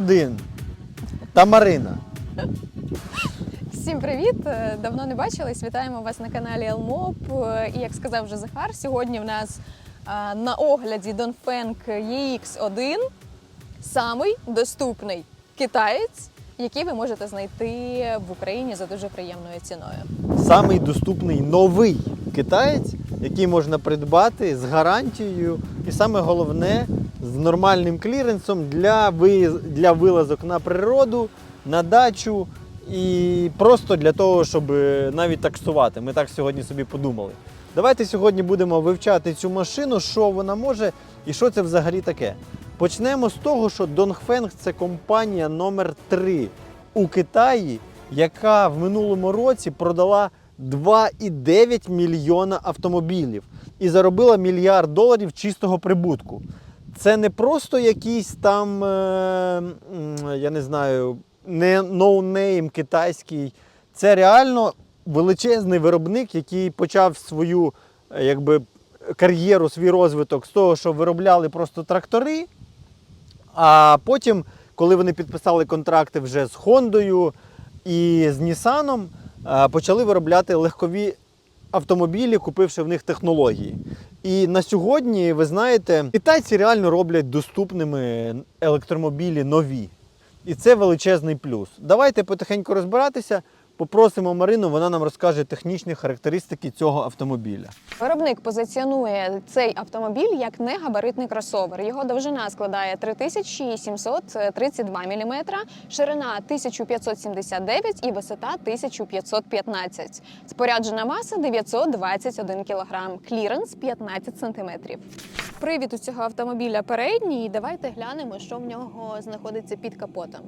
Dongfeng EX1 та Марина. Всім привіт! Е, Давно не бачились. Вітаємо вас на каналі Елмоп. Е, І як сказав вже Захар, сьогодні в нас е, на огляді Dongfeng EX1 самий доступний китаєць, який ви можете знайти в Україні за дуже приємною ціною. Самий доступний новий китаєць, який можна придбати з гарантією, і саме головне з нормальним кліренсом для, для вилазок на природу, на дачу і просто для того, щоб е, навіть таксувати. Ми так сьогодні собі подумали. Давайте сьогодні будемо вивчати цю машину, що вона може і що це взагалі таке. Почнемо з того, що Dongfeng – це компанія номер 3 у Китаї, яка в минулому році продала 2,9 мільйона автомобілів і заробила мільярд доларів чистого прибутку. Це не просто якийсь там, е, я не знаю, не ноунейм китайський. Це реально величезний виробник, який почав свою е, якби, кар'єру, свій розвиток з того, що виробляли просто трактори. А потім, коли вони підписали контракти вже з Хондою і з Нісаном, е, почали виробляти легкові автомобілі, купивши в них технології. І на сьогодні, ви знаєте, китайці реально роблять доступними електромобілі нові. І це величезний плюс. Давайте потихеньку розбиратися. Попросимо Марину, вона нам розкаже технічні характеристики цього автомобіля. Виробник позиціонує цей автомобіль як негабаритний кросовер. Його довжина складає 3732 мм, ширина 1579 і висота 1515. Споряджена маса 921 кг, кліренс 15 см. Привід у цього автомобіля передній. Давайте глянемо, що в нього знаходиться під капотом.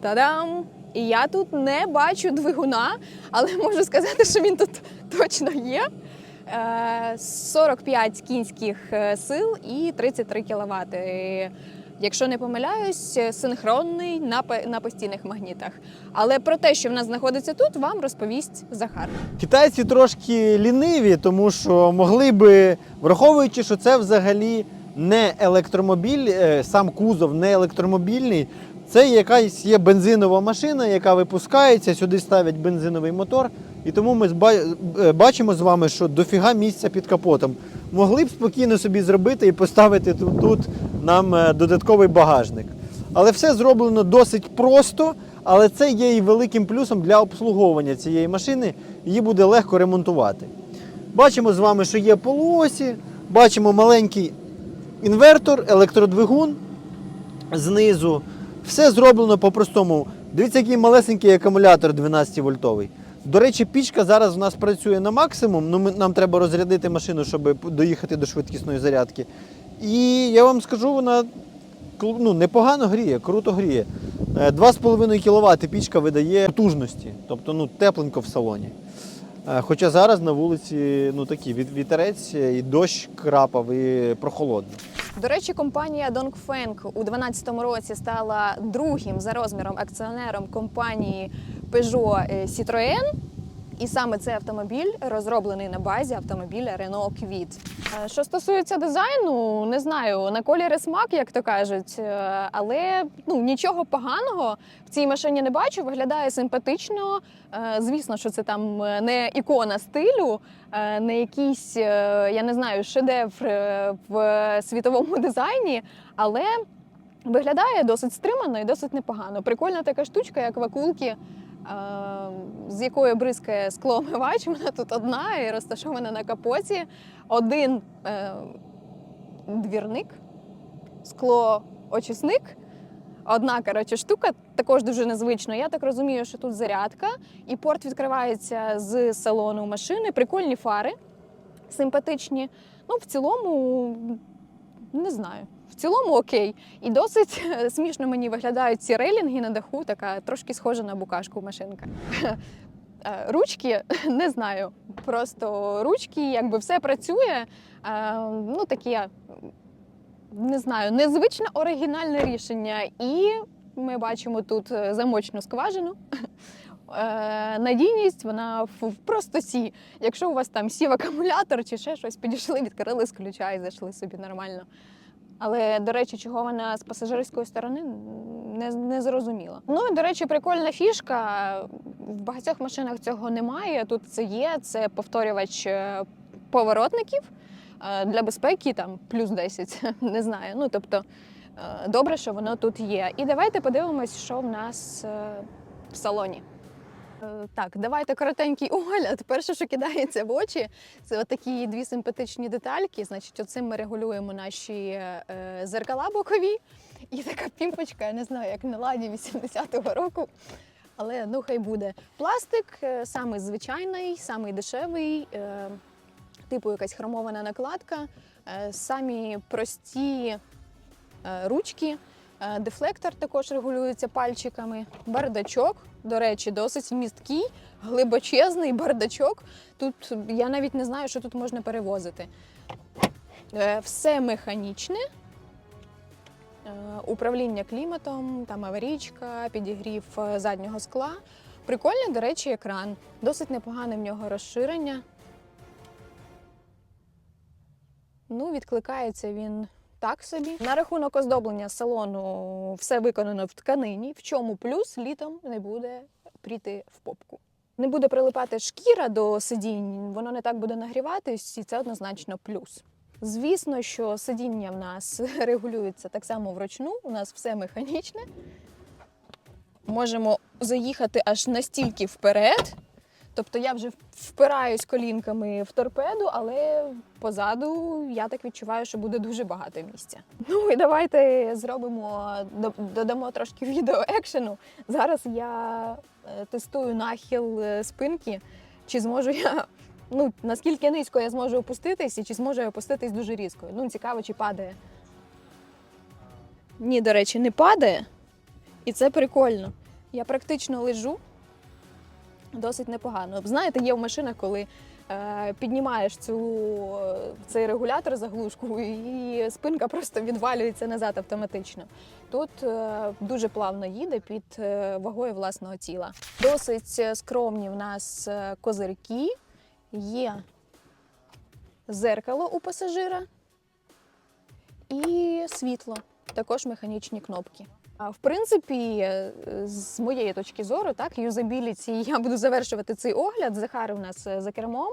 Та-дам! І я тут не бачу двигуна, але можу сказати, що він тут точно є. Е, 45 кінських е, сил і 33 кВт. Якщо не помиляюсь, синхронний на, постійних магнітах. Але про те, що в нас знаходиться тут, вам розповість Захар. Китайці трошки ліниві, тому що могли би, враховуючи, що це взагалі не електромобіль, е, сам кузов не електромобільний. Це якась є бензинова машина, яка випускається, сюди ставлять бензиновий мотор. І тому ми е, бачимо з вами, що дофіга місця під капотом. Могли б спокійно собі зробити і поставити тут, нам е, додатковий багажник. Але все зроблено досить просто, але це є і великим плюсом для обслуговування цієї машини. Її буде легко ремонтувати. Бачимо з вами, що є полуосі, бачимо маленький інвертор, електродвигун знизу. Все зроблено по-простому. Дивіться, який малесенький акумулятор 12 вольтовий. До речі, пічка зараз у нас працює на максимум. Ну, нам треба розрядити машину, щоб доїхати до швидкісної зарядки. І я вам скажу, вона ну, непогано гріє, круто гріє. Е, 2,5 кВт пічка видає потужності, тобто ну, тепленько в салоні. Е, Хоча зараз на вулиці ну, такі вітерець і дощ крапав, і прохолодно. До речі, компанія Dongfeng у 2012 році стала другим за розміром акціонером компанії Peugeot е, Citroën. І саме цей автомобіль розроблений на базі автомобіля Renault Kwid. Е, Що стосується дизайну, не знаю, на колір смак, як то кажуть, е, але ну нічого поганого в цій машині не бачу. Виглядає симпатично. Е, Звісно, що це там не ікона стилю, не якийсь, я не знаю, шедевр в світовому дизайні, але виглядає досить стримано і досить непогано. Прикольна така штучка, як вакулки, з якої бризкає склоомивач. Вона тут одна і розташована на капоті. Один е, двірник, склоочисник. Одна коротше, штука також дуже незвично. Я так розумію, що тут зарядка, і порт відкривається з салону машини. Прикольні фари, симпатичні. Ну, в цілому, не знаю. В цілому окей. І досить е, смішно мені виглядають ці рейлінги на даху, така трошки схожа на букашку машинка. Е, Ручки не знаю. Просто ручки, якби все працює. Е, Ну, таке, не знаю, незвичне оригінальне рішення. І ми бачимо тут замочну скважину. Надійність вона в, простоті. Якщо у вас там сів акумулятор чи ще щось, підійшли, відкрили з ключа і зайшли собі нормально. Але, до речі, чого вона з пасажирської сторони не, не зрозуміло. Ну і до речі, прикольна фішка. В багатьох машинах цього немає. Тут це є. Це повторювач е, поворотників Е, для безпеки, там плюс 10, не знаю. Ну тобто е, добре, що воно тут є. І давайте подивимось, що в нас в салоні. Е, Так, давайте коротенький огляд. Перше, що кидається в очі, це отакі дві симпатичні детальки. Значить, оцим ми регулюємо наші е, зеркала бокові. І така пімпочка, я не знаю, як на ладі 80-го року. Але ну хай буде. Пластик е, самий звичайний, самий дешевий, типу якась хромована накладка, самі прості ручки. Е, Дефлектор також регулюється пальчиками. Бардачок, до речі, досить місткий, глибочезний бардачок. Тут я навіть не знаю, що тут можна перевозити. Е, Все механічне. Е, Управління кліматом, там аварійка, підігрів заднього скла. Прикольний, до речі, екран. Досить непогане в нього розширення. Ну, відкликається він так собі. На рахунок оздоблення салону все виконано в тканині, в чому плюс літом не буде пріти в попку. Не буде прилипати шкіра до сидінь, воно не так буде нагріватись, і це однозначно плюс. Звісно, що сидіння в нас регулюється так само вручну, у нас все механічне. Можемо заїхати аж настільки вперед. Тобто я вже впираюсь колінками в торпеду, але позаду я так відчуваю, що буде дуже багато місця. Ну і давайте зробимо, додамо трошки відео екшену. Зараз я е, тестую нахил е, спинки, чи зможу я. Ну, наскільки низько я зможу опуститись, і чи зможу я опуститись дуже різко. Ну, цікаво, чи падає. Ні, до речі, не падає. І це прикольно. Я практично лежу досить непогано. Знаєте, є в машинах, коли е, піднімаєш цю, цей регулятор заглушку, і спинка просто відвалюється назад автоматично. Тут е, дуже плавно їде під е, вагою власного тіла. Досить скромні в нас е, козирки, є зеркало у пасажира і світло, також механічні кнопки. В принципі, е, з моєї точки зору, так, юзабіліті, я буду завершувати цей огляд. Захар у нас е, за кермом.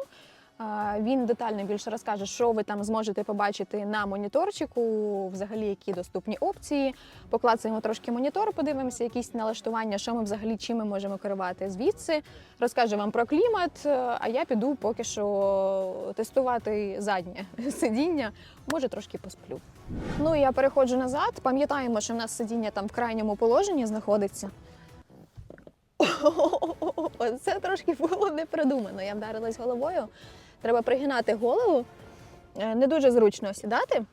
Він детально більше розкаже, що ви там зможете побачити на моніторчику, взагалі які доступні опції. Поклацаємо трошки монітор, подивимося, якісь налаштування, що ми взагалі чим ми можемо керувати звідси. Розкаже вам про клімат. е, А я піду поки що тестувати заднє сидіння. Може, трошки посплю. Ну я переходжу назад. Пам'ятаємо, що в нас сидіння там в крайньому положенні знаходиться. Це трошки було не придумано. Я вдарилась головою. Треба пригинати голову. Е, Не дуже зручно сідати,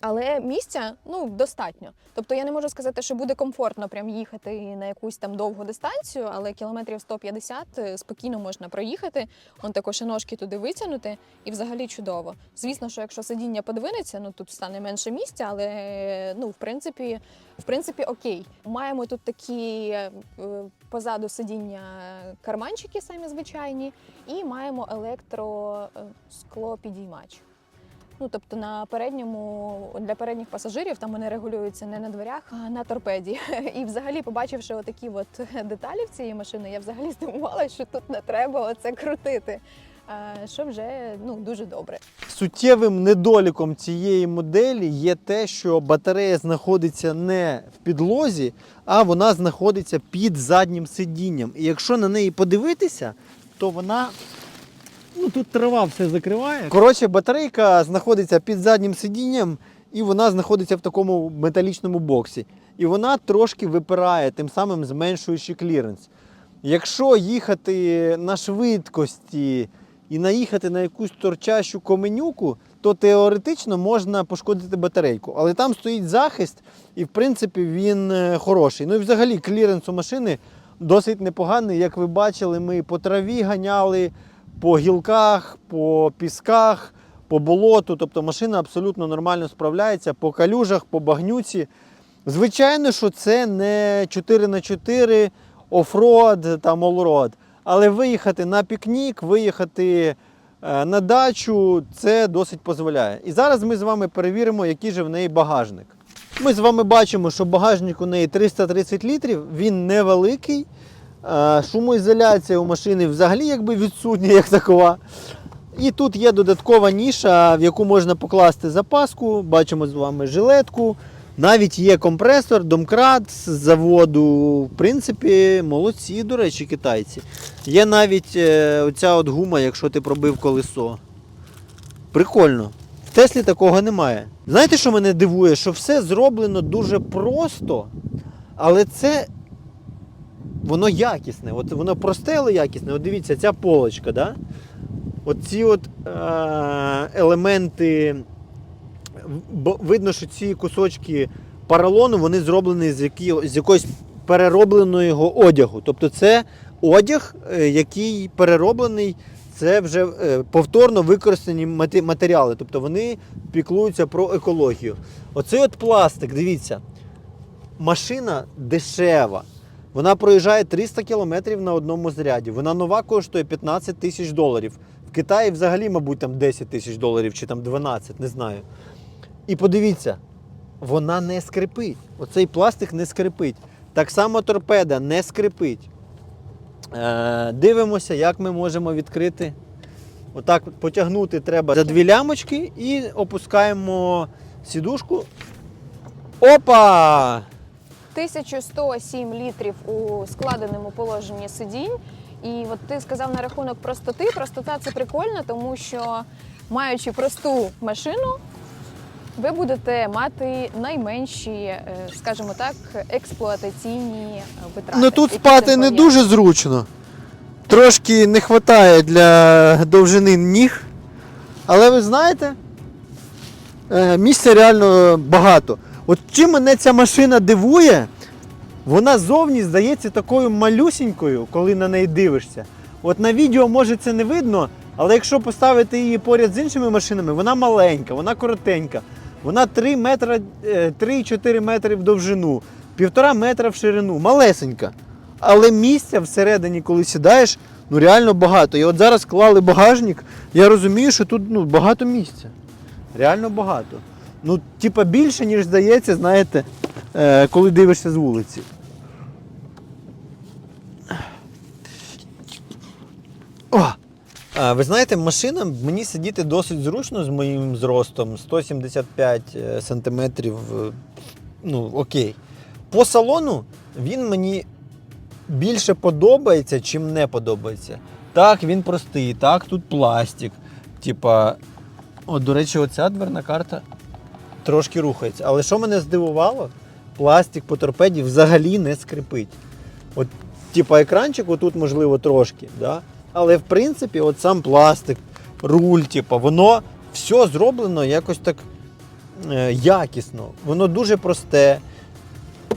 але місця ну, достатньо. Тобто я не можу сказати, що буде комфортно прям їхати на якусь там довгу дистанцію, але кілометрів 150 спокійно можна проїхати. Он також і ножки туди витягнути, і взагалі чудово. Звісно, що якщо сидіння подвинеться, ну тут стане менше місця, але ну, в принципі, в принципі, окей. Маємо тут такі е, позаду сидіння карманчики, самі звичайні, і маємо електросклопідіймач. Ну, тобто на передньому для передніх пасажирів там вони регулюються не на дверях, а на торпеді. І взагалі, побачивши отакі от деталі в цієї машини, я взагалі здивувалася, що тут не треба оце крутити. Що вже ну дуже добре. Суттєвим недоліком цієї моделі є те, що батарея знаходиться не в підлозі, а вона знаходиться під заднім сидінням. І якщо на неї подивитися, то вона. Ну тут трава все закриває. Коротше, батарейка знаходиться під заднім сидінням, і вона знаходиться в такому металічному боксі. І вона трошки випирає, тим самим зменшуючи кліренс. Якщо їхати на швидкості і наїхати на якусь торчащу коменюку, то теоретично можна пошкодити батарейку. Але там стоїть захист, і в принципі він е, хороший. Ну і взагалі кліренс у машини досить непоганий. Як ви бачили, ми по траві ганяли, по гілках, по пісках, по болоту. Тобто машина абсолютно нормально справляється по калюжах, по багнюці. Звичайно, що це не 4 на 4 офрод, там олрод. Але виїхати на пікнік, виїхати е, на дачу, це досить дозволяє. І зараз ми з вами перевіримо, який же в неї багажник. Ми з вами бачимо, що багажник у неї 330 літрів, він невеликий. Е, Шумоізоляція у машини взагалі якби відсутня, як такова. І тут є додаткова ніша, в яку можна покласти запаску. Бачимо з вами жилетку. Навіть є компресор, домкрат з заводу. В принципі, молодці, до речі, китайці. Є навіть е, оця от гума, якщо ти пробив колесо. Прикольно. В Теслі такого немає. Знаєте, що мене дивує? Що все зроблено дуже просто, але це воно якісне. От воно просте, але якісне. От дивіться, ця полочка, да? Оці от е- елементи. Видно, що ці кусочки поролону вони зроблені з, які, з якоїсь переробленого одягу. Тобто це одяг, е, який перероблений, це вже е, повторно використані матеріали. Тобто вони піклуються про екологію. Оцей от пластик, дивіться, машина дешева. Вона проїжджає 300 кілометрів на одному заряді. Вона нова коштує 15 тисяч доларів. В Китаї взагалі, мабуть, там 10 тисяч доларів чи там 12, не знаю. І подивіться, вона не скрипить. Оцей пластик не скрипить. Так само торпеда не скрипить. Е, дивимося, як ми можемо відкрити. Отак от потягнути треба за дві лямочки і опускаємо сідушку. Опа! 1107 літрів у складеному положенні сидінь. І от ти сказав на рахунок простоти. Простота це прикольно, тому що маючи просту машину, ви будете мати найменші, е, скажімо так, експлуатаційні е, витрати. Ну тут спати не дуже зручно. Трошки не вистачає для довжини ніг. Але ви знаєте, е, місця реально багато. От чим мене ця машина дивує, вона зовні здається такою малюсінькою, коли на неї дивишся. От на відео може це не видно, але якщо поставити її поряд з іншими машинами, вона маленька, вона коротенька. Вона 3 метра, е, 3-4 метри в довжину, півтора метра в ширину, малесенька. Але місця всередині, коли сідаєш, ну реально багато. І от зараз клали багажник, я розумію, що тут ну, багато місця. Реально багато. Ну, типа більше, ніж здається, знаєте, е, коли дивишся з вулиці. О! Ви знаєте, машина мені сидіти досить зручно з моїм зростом 175 е, сантиметрів. е, Ну, окей. По салону він мені більше подобається, чим не подобається. Так, він простий, так, тут пластик. Типа, от, до речі, оця дверна карта трошки рухається. Але що мене здивувало, пластик по торпеді взагалі не скрипить. От, типа, екранчик отут, можливо, трошки, да? Але в принципі, от сам пластик, руль, типа, воно все зроблено якось так е, якісно. Воно дуже просте.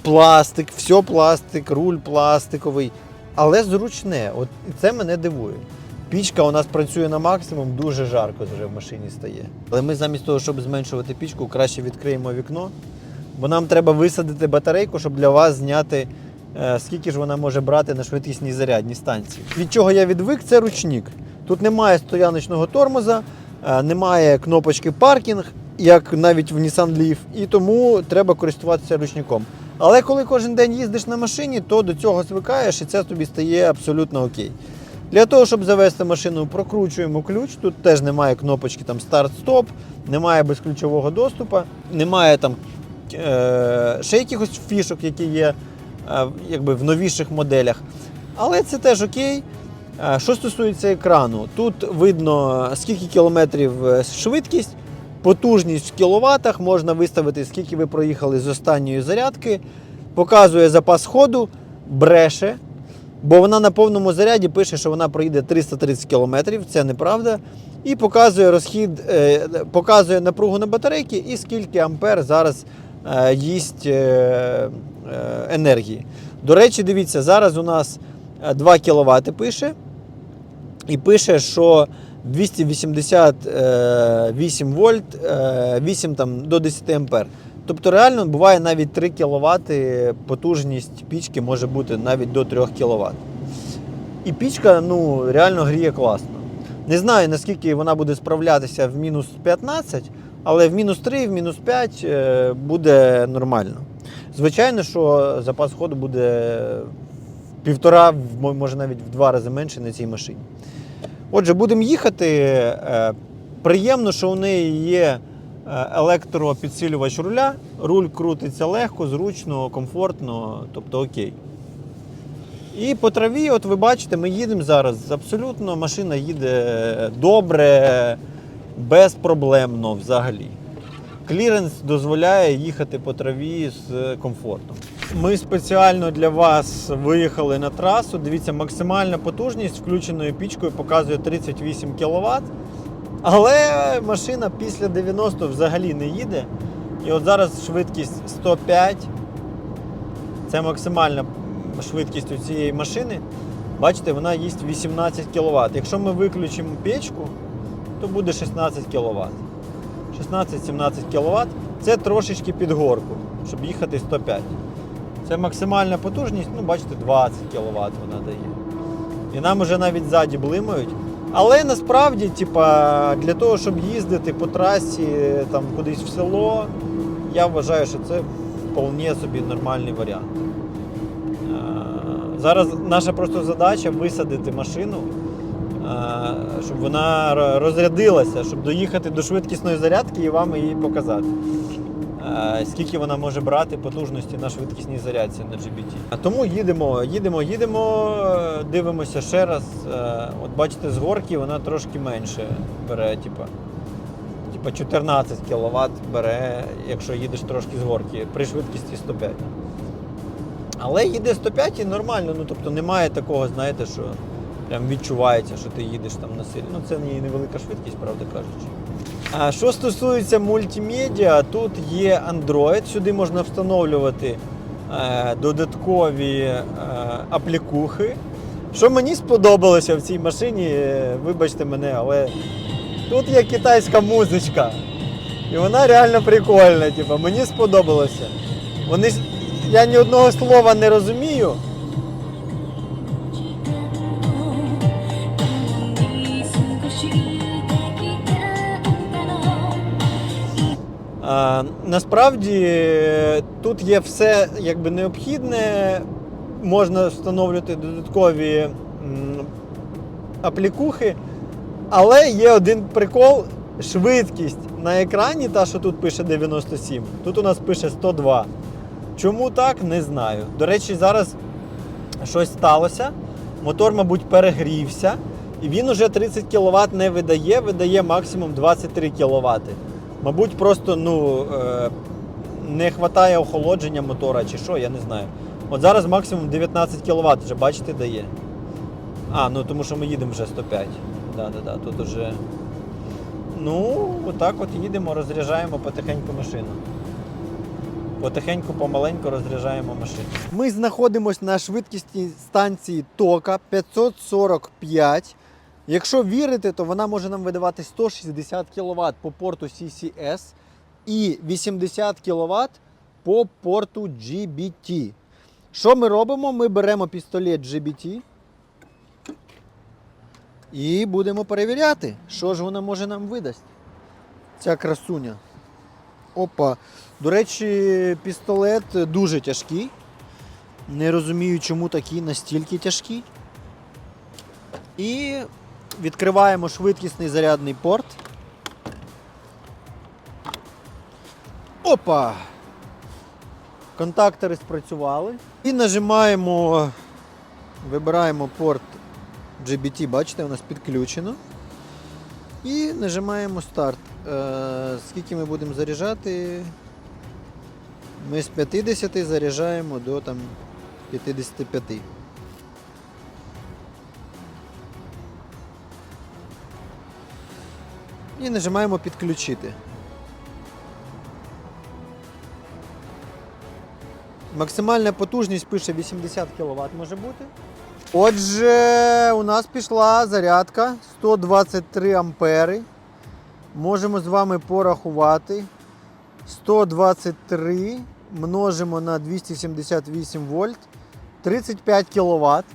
Пластик, все пластик, руль пластиковий, але зручне. От це мене дивує. Пічка у нас працює на максимум, дуже жарко вже в машині стає. Але ми замість того, щоб зменшувати пічку, краще відкриємо вікно, бо нам треба висадити батарейку, щоб для вас зняти, скільки ж вона може брати на швидкісній зарядній станції. Від чого я відвик, це ручник. Тут немає стояночного тормоза, е, немає кнопочки паркінг, як навіть в Nissan Leaf, і тому треба користуватися ручником. Але коли кожен день їздиш на машині, то до цього звикаєш і це тобі стає абсолютно окей. Для того, щоб завести машину, прокручуємо ключ. Тут теж немає кнопочки там старт-стоп, немає безключового доступу, немає там е- ще якихось фішок, які є е, якби в новіших моделях. Але це теж окей. Е, Що стосується екрану, тут видно скільки кілометрів е, швидкість, потужність в кіловатах, можна виставити, скільки ви проїхали з останньої зарядки, показує запас ходу, бреше. Бо вона на повному заряді пише, що вона проїде 330 км, це неправда. І показує розхід, е, показує напругу на батарейки і скільки ампер зараз е, їсть е, е, енергії. До речі, дивіться, зараз у нас е, 2 кВт пише. І пише, що 288 вольт, е, 8 там, до 10 ампер. Тобто, реально буває навіть 3 кВт потужність пічки може бути навіть до 3 кВт. І пічка ну, реально гріє класно. Не знаю, наскільки вона буде справлятися в мінус 15, але в мінус 3, в мінус 5 е, буде нормально. Звичайно, що запас ходу буде в півтора, може навіть в два рази менше на цій машині. Отже, будемо їхати. Е, Приємно, що у неї є е, електропідсилювач руля. Руль крутиться легко, зручно, комфортно, тобто окей. І по траві, от ви бачите, ми їдемо зараз. Абсолютно машина їде добре, безпроблемно взагалі. Кліренс дозволяє їхати по траві з комфортом. Ми спеціально для вас виїхали на трасу. Дивіться, максимальна потужність включеною пічкою показує 38 кВт. Але машина після 90 взагалі не їде. І от зараз швидкість 105. Це максимальна швидкість у цієї машини. Бачите, вона їсть 18 кВт. Якщо ми виключимо печку, то буде 16 кВт. 16-17 кВт. Це трошечки під горку, щоб їхати 105. Це максимальна потужність, ну бачите, 20 кВт вона дає. І нам вже навіть ззаді блимають. Але насправді, типа, для того, щоб їздити по трасі там, кудись в село, я вважаю, що це вполне собі нормальний варіант. Е, Зараз наша просто задача висадити машину, щоб вона розрядилася, щоб доїхати до швидкісної зарядки і вам її показати. Скільки вона може брати потужності на швидкісній зарядці на GBT. А Тому їдемо, їдемо, їдемо, дивимося ще раз. От бачите, з горки вона трошки менше бере, типа, типа 14 кВт бере, якщо їдеш трошки з горки, при швидкості 105. Але їде 105 і нормально, ну тобто немає такого, знаєте, що прям відчувається, що ти їдеш там на силі. Ну це не невелика швидкість, правда кажучи. А що стосується мультимедіа, тут є Android, сюди можна встановлювати е, додаткові е, аплікухи. Що мені сподобалося в цій машині, е, вибачте мене, але тут є китайська музичка. І вона реально прикольна. Типу, мені сподобалося. Вони, я ні одного слова не розумію. Насправді тут є все якби необхідне. Можна встановлювати додаткові аплікухи, але є один прикол: швидкість на екрані, та, що тут пише 97, тут у нас пише 102. Чому так, не знаю. До речі, зараз щось сталося. Мотор, мабуть, перегрівся, і він уже 30 кВт не видає, видає максимум 23 кВт. Мабуть, просто ну, е, не вистачає охолодження мотора чи що, я не знаю. От зараз максимум 19 кВт вже, бачите, дає. А, ну тому що ми їдемо вже 105. Да, да, да, тут уже. Ну, отак от їдемо, розряджаємо потихеньку машину. Потихеньку, помаленьку розряджаємо машину. Ми знаходимося на швидкісній станції Тока 545. Якщо вірити, то вона може нам видавати 160 кВт по порту CCS і 80 кВт по порту GBT. Що ми робимо? Ми беремо пістолет GBT і будемо перевіряти, що ж вона може нам видасть. Ця красуня. Опа. До речі, пістолет дуже тяжкий. Не розумію, чому такий настільки тяжкий. І відкриваємо швидкісний зарядний порт. Опа! Контактори спрацювали. І нажимаємо, вибираємо порт GBT, бачите, у нас підключено. І нажимаємо старт. Е, скільки ми будемо заряджати? Ми з 50 заряджаємо до там, 55. І нажимаємо підключити. Максимальна потужність пише 80 кВт може бути. Отже, у нас пішла зарядка 123 ампери. Можемо з вами порахувати. 123 множимо на 278 вольт, 35 кВт.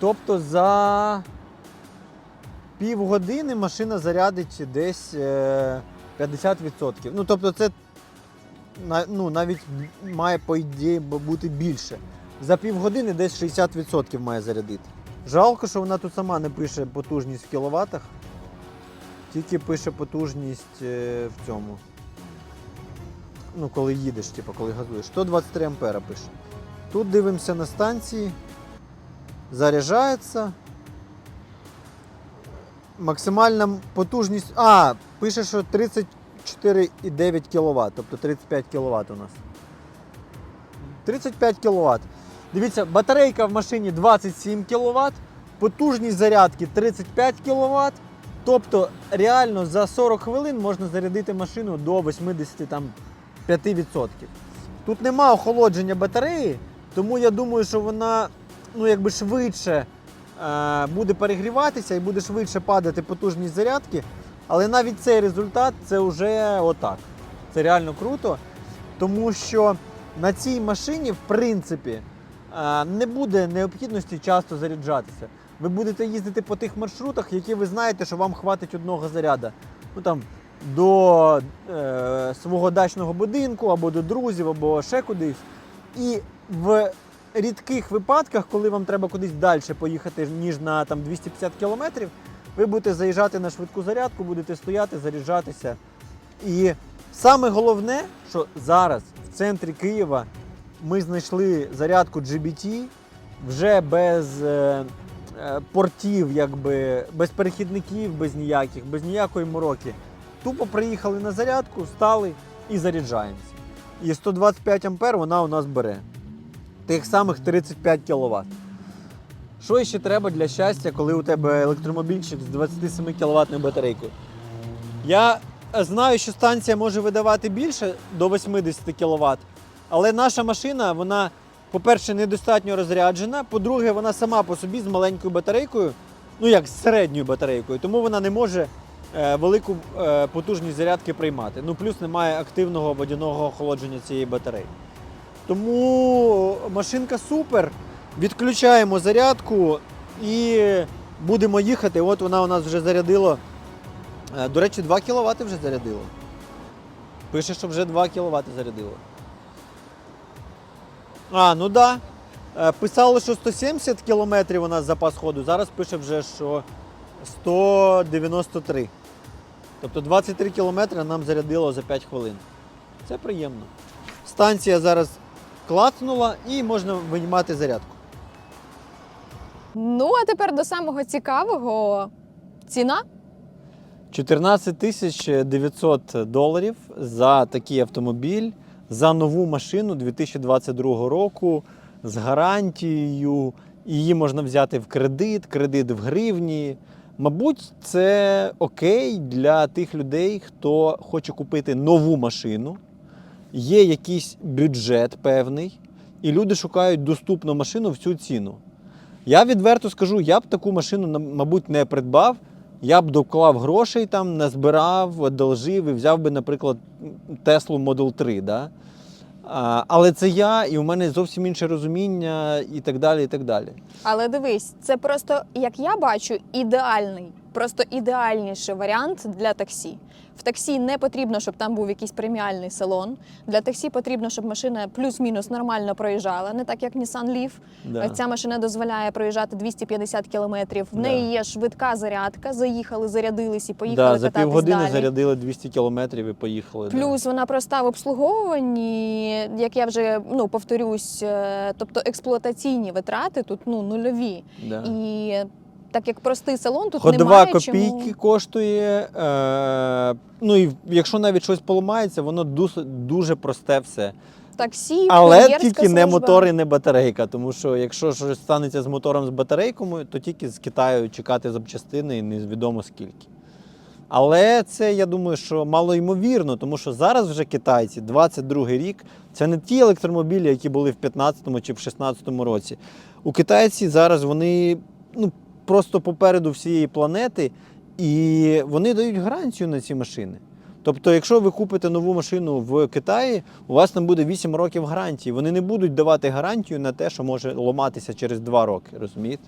Тобто за півгодини машина зарядить десь е, 50%. Ну, тобто це ну, навіть має, по ідеї, бути більше. За півгодини десь 60% має зарядити. Жалко, що вона тут сама не пише потужність в кіловатах, тільки пише потужність е, в цьому. Ну, коли їдеш, типу, коли газуєш. 123 ампера пише. Тут дивимося на станції. Заряджається. Максимальна потужність. А, пише, що 34,9 кВт, тобто 35 кВт у нас. 35 кВт. Дивіться, батарейка в машині 27 кВт, потужність зарядки 35 кВт. Тобто реально за 40 хвилин можна зарядити машину до 85%. Тут нема охолодження батареї, тому я думаю, що вона ну, якби швидше буде перегріватися і буде швидше падати потужність зарядки. Але навіть цей результат це вже отак. Це реально круто, тому що на цій машині, в принципі, е, не буде необхідності часто заряджатися. Ви будете їздити по тих маршрутах, які ви знаєте, що вам хватить одного заряду. Ну там до е, свого дачного будинку, або до друзів, або ще кудись. І в рідких випадках, коли вам треба кудись далі поїхати, ніж на там, 250 кілометрів, ви будете заїжджати на швидку зарядку, будете стояти, заряджатися. І саме головне, що зараз в центрі Києва ми знайшли зарядку GBT вже без е, е, портів, якби, без перехідників, без ніяких, без ніякої мороки. Тупо приїхали на зарядку, стали і заряджаємося. І 125 ампер вона у нас бере. Тих самих 35 кВт. Що ще треба для щастя, коли у тебе електромобільчик з 27 кВт батарейкою? Я знаю, що станція може видавати більше до 80 кВт, але наша машина, вона, по-перше, недостатньо розряджена. По-друге, вона сама по собі з маленькою батарейкою, ну як з середньою батарейкою, тому вона не може е, велику е, потужність зарядки приймати. Ну, плюс немає активного водяного охолодження цієї батареї. Тому машинка супер. Відключаємо зарядку і будемо їхати. От вона у нас вже зарядила. Е, До речі, 2 кВт вже зарядило. Пише, що вже 2 кВт зарядило. А, ну. Да. Е, Писало, що 170 км у нас запас ходу. Зараз пише вже, що 193. Тобто 23 км нам зарядило за 5 хвилин. Це приємно. Станція зараз клацнула і можна винімати зарядку. Ну а тепер до самого цікавого ціна. 14 тисяч 900 доларів за такий автомобіль, за нову машину 2022 року з гарантією. Її можна взяти в кредит, кредит в гривні. Мабуть, це окей для тих людей, хто хоче купити нову машину. Є якийсь бюджет певний, і люди шукають доступну машину в цю ціну. Я відверто скажу, я б таку машину, мабуть, не придбав. Я б доклав грошей там, назбирав, одолжив і взяв би, наприклад, Теслу Model 3. Да? А, але це я, і у мене зовсім інше розуміння, і так далі. і так далі. Але дивись, це просто, як я бачу, ідеальний, просто ідеальніший варіант для таксі. В таксі не потрібно, щоб там був якийсь преміальний салон. Для таксі потрібно, щоб машина плюс-мінус нормально проїжджала, не так як Nissan Leaf. Да. Ця машина дозволяє проїжджати 250 кілометрів. В Да. неї є швидка зарядка. Заїхали, зарядились і поїхали Да, за кататись півгодини далі. зарядили 200 кілометрів і поїхали. да. Плюс вона проста в обслуговуванні, як я вже ну повторюсь, е, тобто експлуатаційні витрати тут ну нульові. Да. І так як простий салон, тут Ходова немає копійки чому... коштує. Е, ну і якщо навіть щось поламається, воно дуже, дуже просте все. таксі, Але кур'єрська тільки не служба. мотор і не батарейка. Тому що якщо щось станеться з мотором з батарейкою, то тільки з Китаю чекати запчастини і невідомо скільки. Але це я думаю, що малоймовірно, тому що зараз вже китайці, 22-й рік, це не ті електромобілі, які були в 15-му чи в 16-му році. У китайці зараз вони ну, просто попереду всієї планети, і вони дають гарантію на ці машини. Тобто, якщо ви купите нову машину в Китаї, у вас там буде 8 років гарантії. Вони не будуть давати гарантію на те, що може ламатися через 2 роки. Розумієте?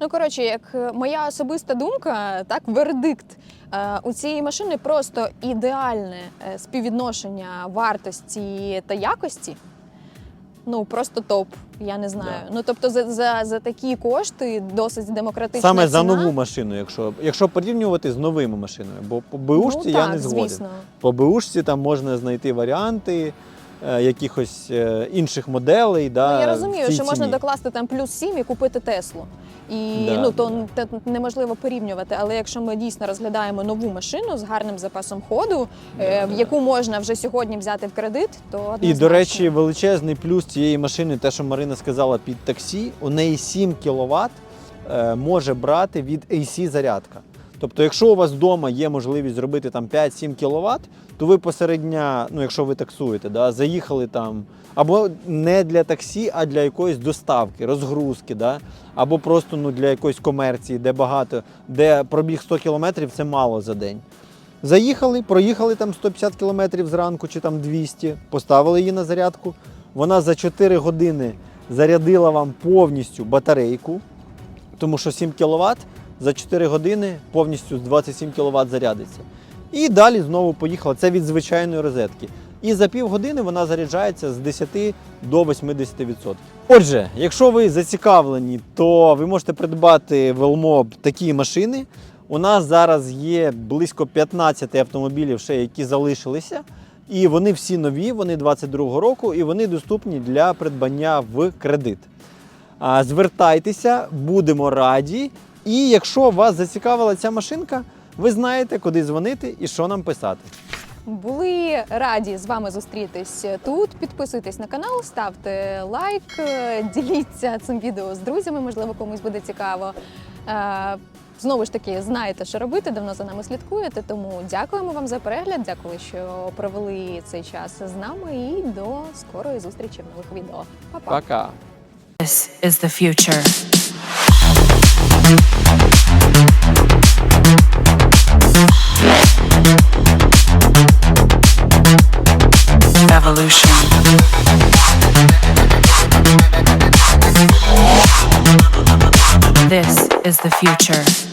Ну коротше, як е, моя особиста думка, так вердикт. Е, У цієї машини просто ідеальне е, співвідношення вартості та якості. Ну просто топ. Я не знаю. Да. Ну тобто, за, за, за такі кошти досить демократична Саме за нову машину, якщо, якщо порівнювати з новими машинами. Бо по БУшці ну, я так, не згоден. Звісно. По БУшці там можна знайти варіанти якихось е, інших моделей. Да, Ну, я розумію, що можна докласти там плюс 7 і купити Теслу. І Да, ну то да. неможливо порівнювати. Але якщо ми дійсно розглядаємо нову машину з гарним запасом ходу, е, в яку можна вже сьогодні взяти в кредит, то І, до речі, величезний плюс цієї машини, те, що Марина сказала під таксі, у неї 7 кВт е, може брати від AC зарядка. Тобто, якщо у вас вдома є можливість зробити там 5-7 кВт, то ви посередня, ну якщо ви таксуєте, да, заїхали там або не для таксі, а для якоїсь доставки, розгрузки, да, або просто ну, для якоїсь комерції, де багато, де пробіг 100 км це мало за день. Заїхали, проїхали там 150 км зранку чи там 200, поставили її на зарядку. Вона за 4 години зарядила вам повністю батарейку, тому що 7 кВт за 4 години повністю з 27 кВт зарядиться. І далі знову поїхала. Це від звичайної розетки. І за півгодини вона заряджається з 10 до 80%. Отже, якщо ви зацікавлені, то ви можете придбати в Elmob такі машини. У нас зараз є близько 15 автомобілів, ще які залишилися. І вони всі нові, вони 22-го року, і вони доступні для придбання в кредит. Звертайтеся, будемо раді. І якщо вас зацікавила ця машинка, ви знаєте, куди дзвонити і що нам писати. Були раді з вами зустрітись тут. Підписуйтесь на канал, ставте лайк, е, діліться цим відео з друзями, можливо, комусь буде цікаво. Е, Знову ж таки, знаєте, що робити, давно за нами слідкуєте. Тому дякуємо вам за перегляд. Дякую, що провели цей час з нами. І до скорої зустрічі в нових відео. Па-па! Пока! This is the future. Evolution. This is the future.